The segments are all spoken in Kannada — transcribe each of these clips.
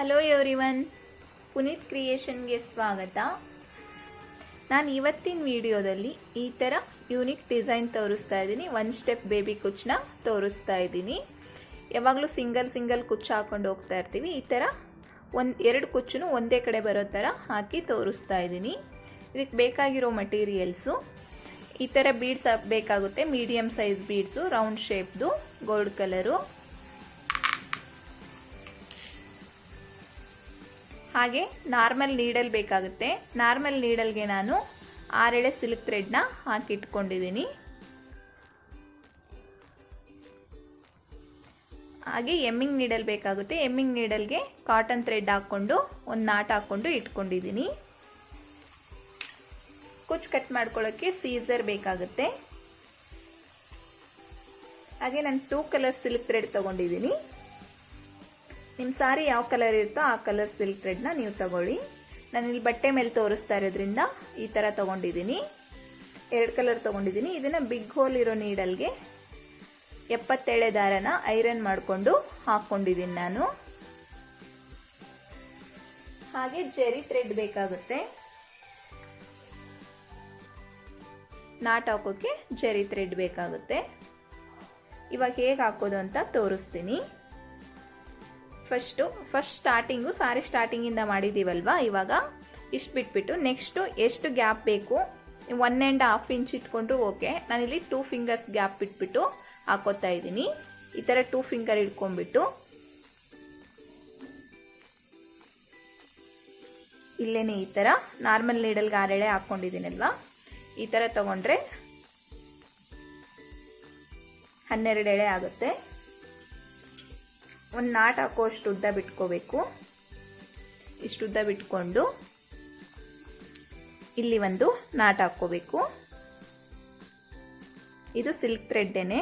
ಹಲೋ ಎವ್ರಿವನ್ ಪುನೀತ್ ಕ್ರಿಯೇಷನ್ಗೆ ಸ್ವಾಗತ. ನಾನು ಇವತ್ತಿನ ವಿಡಿಯೋದಲ್ಲಿ ಈ ಥರ ಯೂನಿಕ್ ಡಿಸೈನ್ ತೋರಿಸ್ತಾ ಇದ್ದೀನಿ. ಒನ್ ಸ್ಟೆಪ್ ಬೇಬಿ ಕುಚ್ಚನ್ನ ತೋರಿಸ್ತಾ ಇದ್ದೀನಿ. ಯಾವಾಗಲೂ ಸಿಂಗಲ್ ಸಿಂಗಲ್ ಕುಚ್ಚು ಹಾಕೊಂಡು ಹೋಗ್ತಾ ಇರ್ತೀವಿ. ಈ ಥರ ಒಂದು, ಎರಡು ಕುಚ್ಚು ಒಂದೇ ಕಡೆ ಬರೋ ಥರ ಹಾಕಿ ತೋರಿಸ್ತಾ ಇದ್ದೀನಿ. ಇದಕ್ಕೆ ಬೇಕಾಗಿರೋ ಮಟೀರಿಯಲ್ಸು ಈ ಥರ ಬೀಡ್ಸ್ ಬೇಕಾಗುತ್ತೆ. ಮೀಡಿಯಮ್ ಸೈಜ್ ಬೀಡ್ಸು ರೌಂಡ್ ಶೇಪ್ದು ಗೋಲ್ಡ್ ಕಲರು ಹಾಗೆ ನಾರ್ಮಲ್ ನೀಡಲ್ ಬೇಕಾಗುತ್ತೆ. ನಾರ್ಮಲ್ ನೀಡಲ್ಗೆ ನಾನು ಆರೆಳೆ ಸಿಲ್ಕ್ ಥ್ರೆಡ್ನ ಹಾಕಿಟ್ಕೊಂಡಿದ್ದೀನಿ. ಹಾಗೆ ಎಮ್ಮಿಂಗ್ ನೀಡಲ್ ಬೇಕಾಗುತ್ತೆ. ಎಮ್ಮಿಂಗ್ ನೀಡಲ್ಗೆ ಕಾಟನ್ ಥ್ರೆಡ್ ಹಾಕ್ಕೊಂಡು, ಒಂದು ನಾಟ್ ಹಾಕ್ಕೊಂಡು ಇಟ್ಕೊಂಡಿದ್ದೀನಿ. ಕುಚ್ ಕಟ್ ಮಾಡ್ಕೊಳ್ಳೋಕ್ಕೆ ಸೀಸರ್ ಬೇಕಾಗುತ್ತೆ. ಹಾಗೆ ನಾನು ಟೂ ಕಲರ್ ಸಿಲ್ಕ್ ಥ್ರೆಡ್ ತೊಗೊಂಡಿದ್ದೀನಿ. ನಿಮ್ಮ ಸಾರಿ ಯಾವ ಕಲರ್ ಇರುತ್ತೋ ಆ ಕಲರ್ ಸಿಲ್ಕ್ ಥ್ರೆಡ್ನ ನೀವು ತಗೊಳ್ಳಿ. ನಾನು ಇಲ್ಲಿ ಬಟ್ಟೆ ಮೇಲೆ ತೋರಿಸ್ತಾ ಇರೋದ್ರಿಂದ ಈ ಥರ ತೊಗೊಂಡಿದ್ದೀನಿ. ಎರಡು ಕಲರ್ ತೊಗೊಂಡಿದ್ದೀನಿ. ಇದನ್ನು ಬಿಗ್ ಹೋಲ್ ಇರೋ ನೀಡಲ್ಗೆ ಎಪ್ಪತ್ತೇಳೆ ದಾರನ ಐರನ್ ಮಾಡಿಕೊಂಡು ಹಾಕ್ಕೊಂಡಿದ್ದೀನಿ ನಾನು. ಹಾಗೆ ಜೆರಿ ಥ್ರೆಡ್ ಬೇಕಾಗುತ್ತೆ. ನಾಟ್ ಹಾಕೋಕ್ಕೆ ಜೆರಿ ಥ್ರೆಡ್ ಬೇಕಾಗುತ್ತೆ. ಇವಾಗ ಹೇಗೆ ಹಾಕೋದು ಅಂತ ತೋರಿಸ್ತೀನಿ. ಫಸ್ಟು ಫಸ್ಟ್ ಸ್ಟಾರ್ಟಿಂಗು ಸಾರಿ ಸ್ಟಾರ್ಟಿಂಗಿಂದ ಮಾಡಿದ್ದೀವಲ್ವಾ ಇವಾಗ ಇಷ್ಟು ಬಿಟ್ಬಿಟ್ಟು ನೆಕ್ಸ್ಟು ಎಷ್ಟು ಗ್ಯಾಪ್ ಬೇಕು? ಒನ್ ಆ್ಯಂಡ್ ಹಾಫ್ ಇಂಚ್ ಇಟ್ಕೊಂಡ್ರು ಓಕೆ ನಾನಿಲ್ಲಿ ಟೂ ಫಿಂಗರ್ಸ್ ಗ್ಯಾಪ್ ಬಿಟ್ಬಿಟ್ಟು ಹಾಕೋತಾ ಇದ್ದೀನಿ. ಈ ಥರ ಟೂ ಫಿಂಗರ್ ಇಟ್ಕೊಂಡ್ಬಿಟ್ಟು. ಇಲ್ಲೇ ಈ ಥರ ನಾರ್ಮಲ್ ನೀಡಲ್ಗೆ ಆರೆಳೆ ಹಾಕ್ಕೊಂಡಿದ್ದೀನಲ್ವಾ ಈ ಥರ ತಗೊಂಡ್ರೆ ಹನ್ನೆರಡು ಎಳೆ ಆಗುತ್ತೆ. ಒಂದು ನಾಟ್ ಹಾಕೋಷ್ಟು ಉದ್ದ ಬಿಟ್ಕೋಬೇಕು. ಇಷ್ಟು ಉದ್ದ ಬಿಟ್ಕೊಂಡು ಇಲ್ಲಿ ಒಂದು ನಾಟ್ ಹಾಕ್ಕೋಬೇಕು. ಇದು ಸಿಲ್ಕ್ ಥ್ರೆಡ್ಡೇನೆ.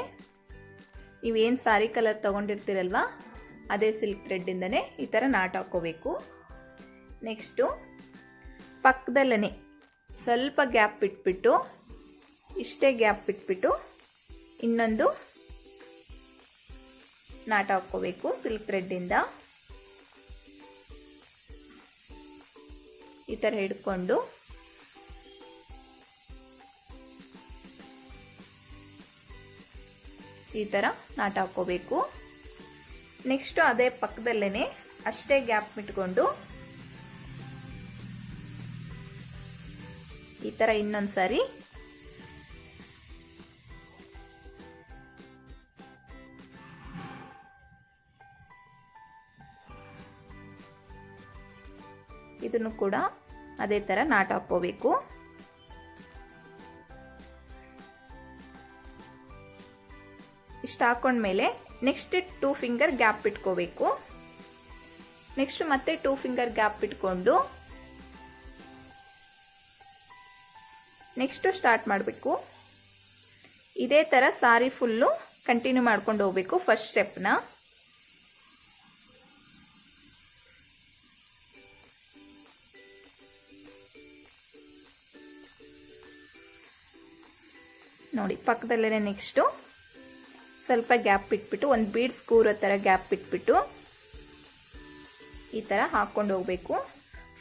ನೀವೇನು ಸಾರಿ ಕಲರ್ ತೊಗೊಂಡಿರ್ತೀರಲ್ವ, ಅದೇ ಸಿಲ್ಕ್ ಥ್ರೆಡ್ಡಿಂದನೇ ಈ ಥರ ನಾಟ್ ಹಾಕ್ಕೋಬೇಕು. ನೆಕ್ಸ್ಟು ಪಕ್ಕದಲ್ಲೇ ಸ್ವಲ್ಪ ಗ್ಯಾಪ್ ಬಿಟ್ಬಿಟ್ಟು ಇಷ್ಟೇ ಗ್ಯಾಪ್ ಬಿಟ್ಬಿಟ್ಟು ಇನ್ನೊಂದು ನಾಟ ಹಾಕ್ಕೋಬೇಕು ಸಿಲ್ಕ್ ಥ್ರೆಡ್ಡಿಂದ ಈ ಥರ ಹಿಡ್ಕೊಂಡು. ಈ ಥರ ನಾಟ ಹಾಕ್ಕೋಬೇಕು. ನೆಕ್ಸ್ಟು ಅದೇ ಪಕ್ಕದಲ್ಲೇ ಅಷ್ಟೇ ಗ್ಯಾಪ್ ಇಟ್ಕೊಂಡು. ಈ ಥರ ಇನ್ನೊಂದು ಸಾರಿ ಇದನ್ನು ಕೂಡ ಅದೇ ಥರ ನಾಟ್ ಹಾಕ್ಕೋಬೇಕು. ಇಷ್ಟು ಹಾಕೊಂಡ್ಮೇಲೆ ನೆಕ್ಸ್ಟ್ ಟೂ ಫಿಂಗರ್ ಗ್ಯಾಪ್ ಇಟ್ಕೋಬೇಕು. ನೆಕ್ಸ್ಟ್ ಮತ್ತೆ ಟೂ ಫಿಂಗರ್ ಗ್ಯಾಪ್ ಇಟ್ಕೊಂಡು ನೆಕ್ಸ್ಟು ಸ್ಟಾರ್ಟ್ ಮಾಡಬೇಕು. ಇದೇ ಥರ ಸಾರಿ ಫುಲ್ಲು ಕಂಟಿನ್ಯೂ ಮಾಡ್ಕೊಂಡು ಹೋಗ್ಬೇಕು ಫಸ್ಟ್ ಸ್ಟೆಪ್ನ ನೋಡಿ ಪಕ್ಕದಲ್ಲೇ ನೆಕ್ಸ್ಟು ಸ್ವಲ್ಪ ಗ್ಯಾಪ್ ಬಿಟ್ಬಿಟ್ಟು ಒಂದು ಬೀಡ್ಸ್ ಕೂರೋ ಥರ ಗ್ಯಾಪ್ ಬಿಟ್ಬಿಟ್ಟು ಈ ಥರ ಹಾಕ್ಕೊಂಡು ಹೋಗಬೇಕು.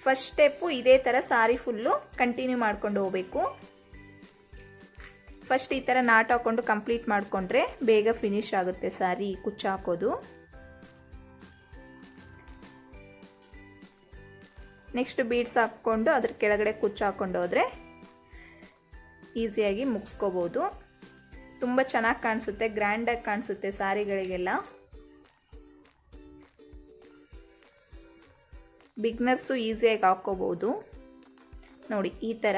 ಫಸ್ಟ್ ಸ್ಟೆಪ್ಪು ಇದೇ ಥರ ಸಾರಿ ಫುಲ್ಲು ಕಂಟಿನ್ಯೂ ಮಾಡ್ಕೊಂಡು ಹೋಗಬೇಕು. ಫಸ್ಟ್ ಈ ಥರ ನಾಟ್ ಹಾಕ್ಕೊಂಡು ಕಂಪ್ಲೀಟ್ ಮಾಡಿಕೊಂಡ್ರೆ ಬೇಗ ಫಿನಿಶ್ ಆಗುತ್ತೆ ಸಾರಿ, ಕುಚ್ಚು ಹಾಕೋದು. ನೆಕ್ಸ್ಟ್ ಬೀಡ್ಸ್ ಹಾಕ್ಕೊಂಡು ಅದ್ರ ಕೆಳಗಡೆ ಕುಚ್ಚು ಹಾಕ್ಕೊಂಡು ಹೋದರೆ ಈಸಿಯಾಗಿ ಮುಗಿಸ್ಕೋಬೋದು. ತುಂಬ ಚೆನ್ನಾಗಿ ಕಾಣಿಸುತ್ತೆ ಗ್ರ್ಯಾಂಡಾಗಿ ಕಾಣಿಸುತ್ತೆ ಸಾರಿಗಳಿಗೆಲ್ಲ. ಬಿಗ್ನರ್ಸು ಈಸಿಯಾಗಿ ಹಾಕ್ಕೋಬೋದು. ನೋಡಿ, ಈ ಥರ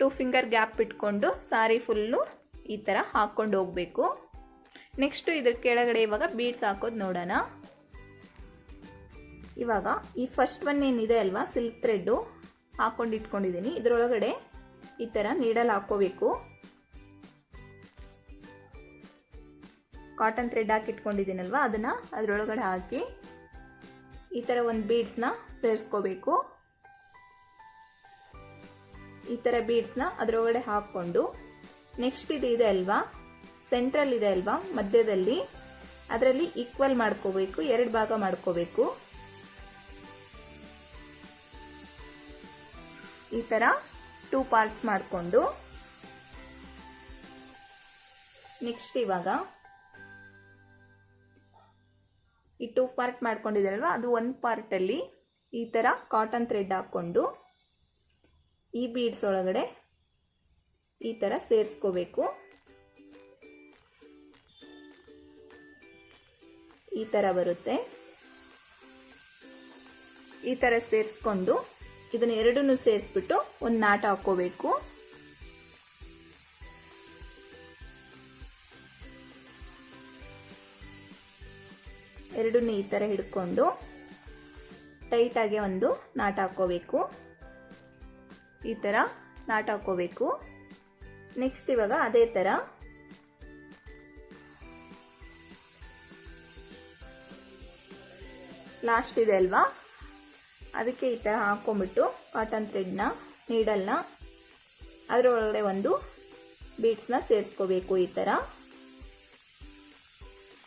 ಟೂ ಫಿಂಗರ್ ಗ್ಯಾಪ್ ಇಟ್ಕೊಂಡು ಸಾರಿ ಫುಲ್ಲು ಈ ಥರ ಹಾಕ್ಕೊಂಡು ಹೋಗಬೇಕು. ನೆಕ್ಸ್ಟು ಇದ್ರ ಕೆಳಗಡೆ ಇವಾಗ ಬೀಡ್ಸ್ ಹಾಕೋದು ನೋಡೋಣ. ಇವಾಗ ಈ ಫಸ್ಟ್ ಒನ್ ಏನಿದೆ ಅಲ್ವಾ, ಸಿಲ್ಕ್ ಥ್ರೆಡ್ಡು. ಹಾಕೊಂಡು ಇಟ್ಕೊಂಡಿದ್ದೀನಿ. ಇದರೊಳಗಡೆ ಈ ಥರ ನೀಡಲ್ ಹಾಕ್ಕೋಬೇಕು. ಕಾಟನ್ ಥ್ರೆಡ್ ಹಾಕಿ ಇಟ್ಕೊಂಡಿದ್ದೀನಲ್ವ? ಅದನ್ನು ಅದರೊಳಗಡೆ ಹಾಕಿ ಈ ಥರ ಒಂದು ಬೀಡ್ಸ್ನ ಸೇರಿಸ್ಕೋಬೇಕು. ಈ ಥರ ಬೀಡ್ಸ್ನ ಅದರೊಳಗಡೆ ಹಾಕ್ಕೊಂಡು ನೆಕ್ಸ್ಟ್ ಇದು ಇದೆ ಅಲ್ವಾ? ಸೆಂಟ್ರಲ್ ಇದೆ ಅಲ್ವಾ? ಮಧ್ಯದಲ್ಲಿ. ಅದರಲ್ಲಿ ಈಕ್ವಲ್ ಮಾಡ್ಕೋಬೇಕು. ಎರಡು ಭಾಗ ಮಾಡ್ಕೋಬೇಕು. ಈ ಥರ ಟೂ ಪಾರ್ಟ್ಸ್ ಮಾಡಿಕೊಂಡು ನೆಕ್ಸ್ಟ್ ಇವಾಗ ಈ ಟೂ ಪಾರ್ಟ್ ಮಾಡ್ಕೊಂಡಿದ್ದೀರಲ್ವ? ಅದು ಒಂದು ಪಾರ್ಟಲ್ಲಿ ಈ ಥರ ಕಾಟನ್ ಥ್ರೆಡ್ ಹಾಕ್ಕೊಂಡು ಈ ಬೀಡ್ಸ್ ಒಳಗಡೆ ಈ ಥರ ಸೇರಿಸ್ಕೋಬೇಕು. ಈ ಥರ ಬರುತ್ತೆ. ಈ ಥರ ಸೇರಿಸ್ಕೊಂಡು ಇದನ್ನ ಎರಡನ್ನೂ ಸೇರಿಸ್ಬಿಟ್ಟು ಒಂದು ನಾಟ ಹಾಕ್ಕೋಬೇಕು. ಎರಡನ್ನೂ ಈ ಥರ ಹಿಡ್ಕೊಂಡು ಟೈಟಾಗಿ ಒಂದು ನಾಟ ಹಾಕ್ಕೋಬೇಕು. ಈ ಥರ ನಾಟ ಹಾಕ್ಕೋಬೇಕು. ನೆಕ್ಸ್ಟ್ ಇವಾಗ ಅದೇ ಥರ ಲಾಸ್ಟ್ ಇದೆ ಅಲ್ವಾ? ಅದಕ್ಕೆ ಈ ಥರ ಹಾಕ್ಕೊಂಬಿಟ್ಟು ಕಾಟನ್ ಥ್ರೆಡ್ನ ನೀಡಲ್ನ ಅದರೊಳಗಡೆ ಒಂದು ಬೀಡ್ಸ್ನ ಸೇರಿಸ್ಕೋಬೇಕು ಈ ಥರ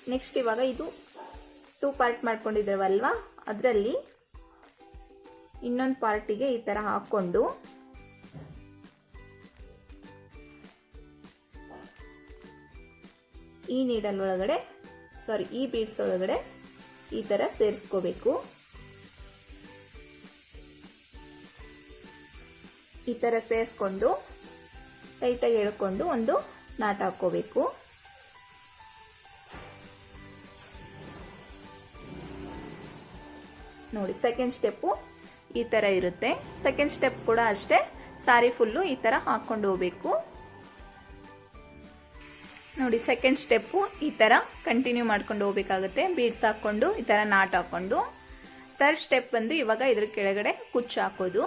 ನೆಕ್ಸ್ಟ್ ಇವಾಗ ಇದು ಟೂ ಪಾರ್ಟ್ ಮಾಡ್ಕೊಂಡಿದ್ದೇವಲ್ವ ಅದರಲ್ಲಿ ಇನ್ನೊಂದು ಪಾರ್ಟಿಗೆ ಈ ಥರ ಹಾಕ್ಕೊಂಡು ಈ ನೀಡಲ್ ಒಳಗಡೆ ಸಾರಿ ಈ ಬೀಡ್ಸ್ ಒಳಗಡೆ ಈ ಥರ ಸೇರಿಸ್ಕೋಬೇಕು. ಈ ಥರ ಸೇರಿಸ್ಕೊಂಡು ಟೈಟಾಗಿ ಎಳ್ಕೊಂಡು ಒಂದು ನಾಟ್ ಹಾಕ್ಕೋಬೇಕು. ನೋಡಿ ಸೆಕೆಂಡ್ ಸ್ಟೆಪ್ಪು ಈ ಥರ ಇರುತ್ತೆ. ಸೆಕೆಂಡ್ ಸ್ಟೆಪ್ ಕೂಡ ಅಷ್ಟೇ. ಸಾರಿ ಫುಲ್ಲು ಈ ಥರ ಹಾಕ್ಕೊಂಡು ಹೋಗ್ಬೇಕು. ನೋಡಿ ಸೆಕೆಂಡ್ ಸ್ಟೆಪ್ಪು ಈ ಥರ ಕಂಟಿನ್ಯೂ ಮಾಡ್ಕೊಂಡು ಹೋಗ್ಬೇಕಾಗುತ್ತೆ. ಬೀಡ್ಸ್ ಹಾಕ್ಕೊಂಡು ಈ ಥರ ನಾಟ್ ಹಾಕ್ಕೊಂಡು. ಥರ್ಡ್ ಸ್ಟೆಪ್ ಬಂದು ಇವಾಗ ಇದ್ರ ಕೆಳಗಡೆ ಕುಚ್ಚು ಹಾಕೋದು.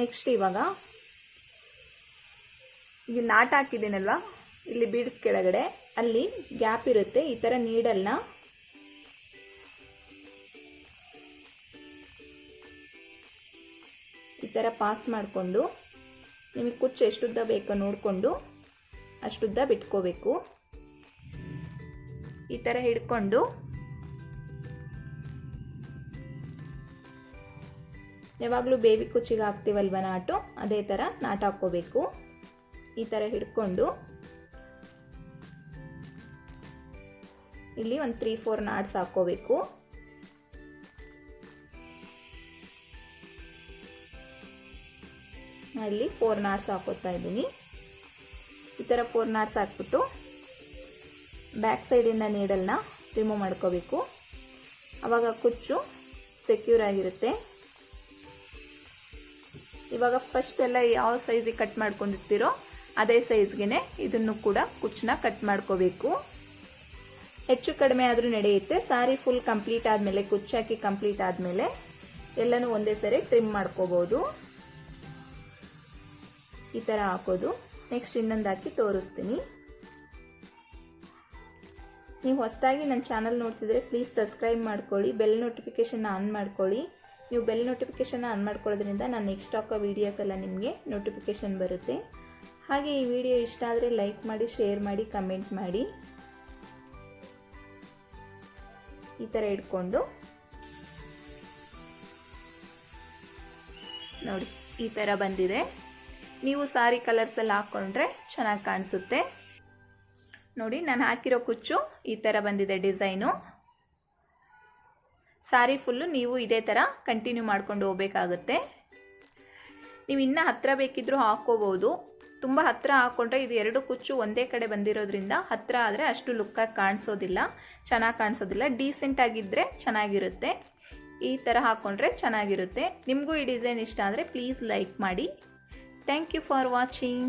ನೆಕ್ಸ್ಟ್ ಇವಾಗ ಈಗ ನಾಟ್ ಹಾಕಿದ್ದೀನಲ್ವಾ? ಇಲ್ಲಿ ಬೀಡ್ಸ್ ಕೆಳಗಡೆ. ಅಲ್ಲಿ ಗ್ಯಾಪ್ ಇರುತ್ತೆ. ಈ ಥರ ನೀಡಲ್ನ ಈ ಥರ ಪಾಸ್ ಮಾಡಿಕೊಂಡು ನಿಮಗೆ ಕುಚ್ಚು ಎಷ್ಟುದ್ದ ಬೇಕೋ ನೋಡಿಕೊಂಡು ಅಷ್ಟುದ್ದ ಬಿಟ್ಕೋಬೇಕು. ಈ ಥರ ಹಿಡ್ಕೊಂಡು ಯಾವಾಗಲೂ ಬೇಬಿ ಕುಚ್ಚಿಗೆ ಹಾಕ್ತೀವಲ್ವ ನಾಟು? ಅದೇ ಥರ ನಾಟ ಹಾಕ್ಕೋಬೇಕು. ಈ ಥರ ಹಿಡ್ಕೊಂಡು ಇಲ್ಲಿ ಒಂದು ತ್ರೀ ಫೋರ್ ನಾಟ್ಸ್ ಹಾಕ್ಕೋಬೇಕು. ಇಲ್ಲಿ ಫೋರ್ ನಾಟ್ಸ್ ಹಾಕೋತಾ ಇದ್ದೀನಿ. ಈ ಥರ ಫೋರ್ ನಾಟ್ಸ್ ಹಾಕ್ಬಿಟ್ಟು ಬ್ಯಾಕ್ ಸೈಡಿಂದ ನೀಡಲ್ನ ರಿಮೂವ್ ಮಾಡ್ಕೋಬೇಕು. ಆವಾಗ ಕುಚ್ಚು ಸೆಕ್ಯೂರ್ ಆಗಿರುತ್ತೆ. ಇವಾಗ ಫಸ್ಟ್ ಎಲ್ಲ ಯಾವ ಸೈಜಿಗೆ ಕಟ್ ಮಾಡ್ಕೊಂಡಿರ್ತೀರೋ ಅದೇ ಸೈಜ್ಗೆ ಇದನ್ನು ಕೂಡ ಕುಚ್ಚನ್ನ ಕಟ್ ಮಾಡ್ಕೋಬೇಕು. ಹೆಚ್ಚು ಕಡಿಮೆ ಆದರೂ ನಡೆಯುತ್ತೆ. ಸಾರಿ ಫುಲ್ ಕಂಪ್ಲೀಟ್ ಆದಮೇಲೆ ಕುಚ್ಚಾಕಿ ಕಂಪ್ಲೀಟ್ ಆದಮೇಲೆ ಎಲ್ಲನೂ ಒಂದೇ ಸರಿ ಟ್ರಿಮ್ ಮಾಡ್ಕೋಬೋದು. ಈ ಥರ ಹಾಕೋದು. ನೆಕ್ಸ್ಟ್ ಇನ್ನೊಂದು ಹಾಕಿ ತೋರಿಸ್ತೀನಿ. ನೀವು ಹೊಸದಾಗಿ ನನ್ನ ಚಾನಲ್ ನೋಡ್ತಿದ್ರೆ ಪ್ಲೀಸ್ ಸಬ್ಸ್ಕ್ರೈಬ್ ಮಾಡ್ಕೊಳ್ಳಿ ಬೆಲ್ ನೋಟಿಫಿಕೇಷನ್ ಆನ್ ಮಾಡ್ಕೊಳ್ಳಿ. ನೀವು ಬೆಲ್ ನೋಟಿಫಿಕೇಷನ್ನ ಆನ್ ಮಾಡ್ಕೊಳ್ಳೋದ್ರಿಂದ ನಾನು ನೆಕ್ಸ್ಟ್ ಹಾಕೋ ವೀಡಿಯೋಸ್ ಎಲ್ಲ ನಿಮಗೆ ನೋಟಿಫಿಕೇಷನ್ ಬರುತ್ತೆ. ಹಾಗೆ ಈ ವಿಡಿಯೋ ಇಷ್ಟ ಆದರೆ ಲೈಕ್ ಮಾಡಿ ಶೇರ್ ಮಾಡಿ ಕಮೆಂಟ್ ಮಾಡಿ. ಈ ಥರ ಇಟ್ಕೊಂಡು ನೋಡಿ, ಈ ಥರ ಬಂದಿದೆ. ನೀವು ಸಾರಿ ಕಲರ್ಸಲ್ಲಿ ಹಾಕ್ಕೊಂಡ್ರೆ ಚೆನ್ನಾಗಿ ಕಾಣಿಸುತ್ತೆ. ನೋಡಿ, ನಾನು ಹಾಕಿರೋ ಕುಚ್ಚು ಈ ಥರ ಬಂದಿದೆ ಡಿಸೈನು ಸಾರಿ ಫುಲ್ಲು ನೀವು ಇದೇ ಥರ ಕಂಟಿನ್ಯೂ ಮಾಡ್ಕೊಂಡು ಹೋಗ್ಬೇಕಾಗುತ್ತೆ. ನೀವು ಇನ್ನೂ ಹತ್ತಿರ ಬೇಕಿದ್ದರೂ ಹಾಕ್ಕೋಬೋದು. ತುಂಬ ಹತ್ತಿರ ಹಾಕ್ಕೊಂಡ್ರೆ ಇದು ಎರಡು ಕುಚ್ಚು ಒಂದೇ ಕಡೆ ಬಂದಿರೋದ್ರಿಂದ ಹತ್ತಿರ ಆದರೆ ಅಷ್ಟು ಲುಕ್ಕಾಗಿ ಕಾಣಿಸೋದಿಲ್ಲ, ಚೆನ್ನಾಗಿ ಕಾಣಿಸೋದಿಲ್ಲ. ಡೀಸೆಂಟ್ ಆಗಿದ್ದರೆ ಚೆನ್ನಾಗಿರುತ್ತೆ. ಈ ಥರ ಹಾಕ್ಕೊಂಡ್ರೆ ಚೆನ್ನಾಗಿರುತ್ತೆ. ನಿಮಗೂ ಈ ಡಿಸೈನ್ ಇಷ್ಟ ಆದರೆ ಪ್ಲೀಸ್ ಲೈಕ್ ಮಾಡಿ. Thank you for watching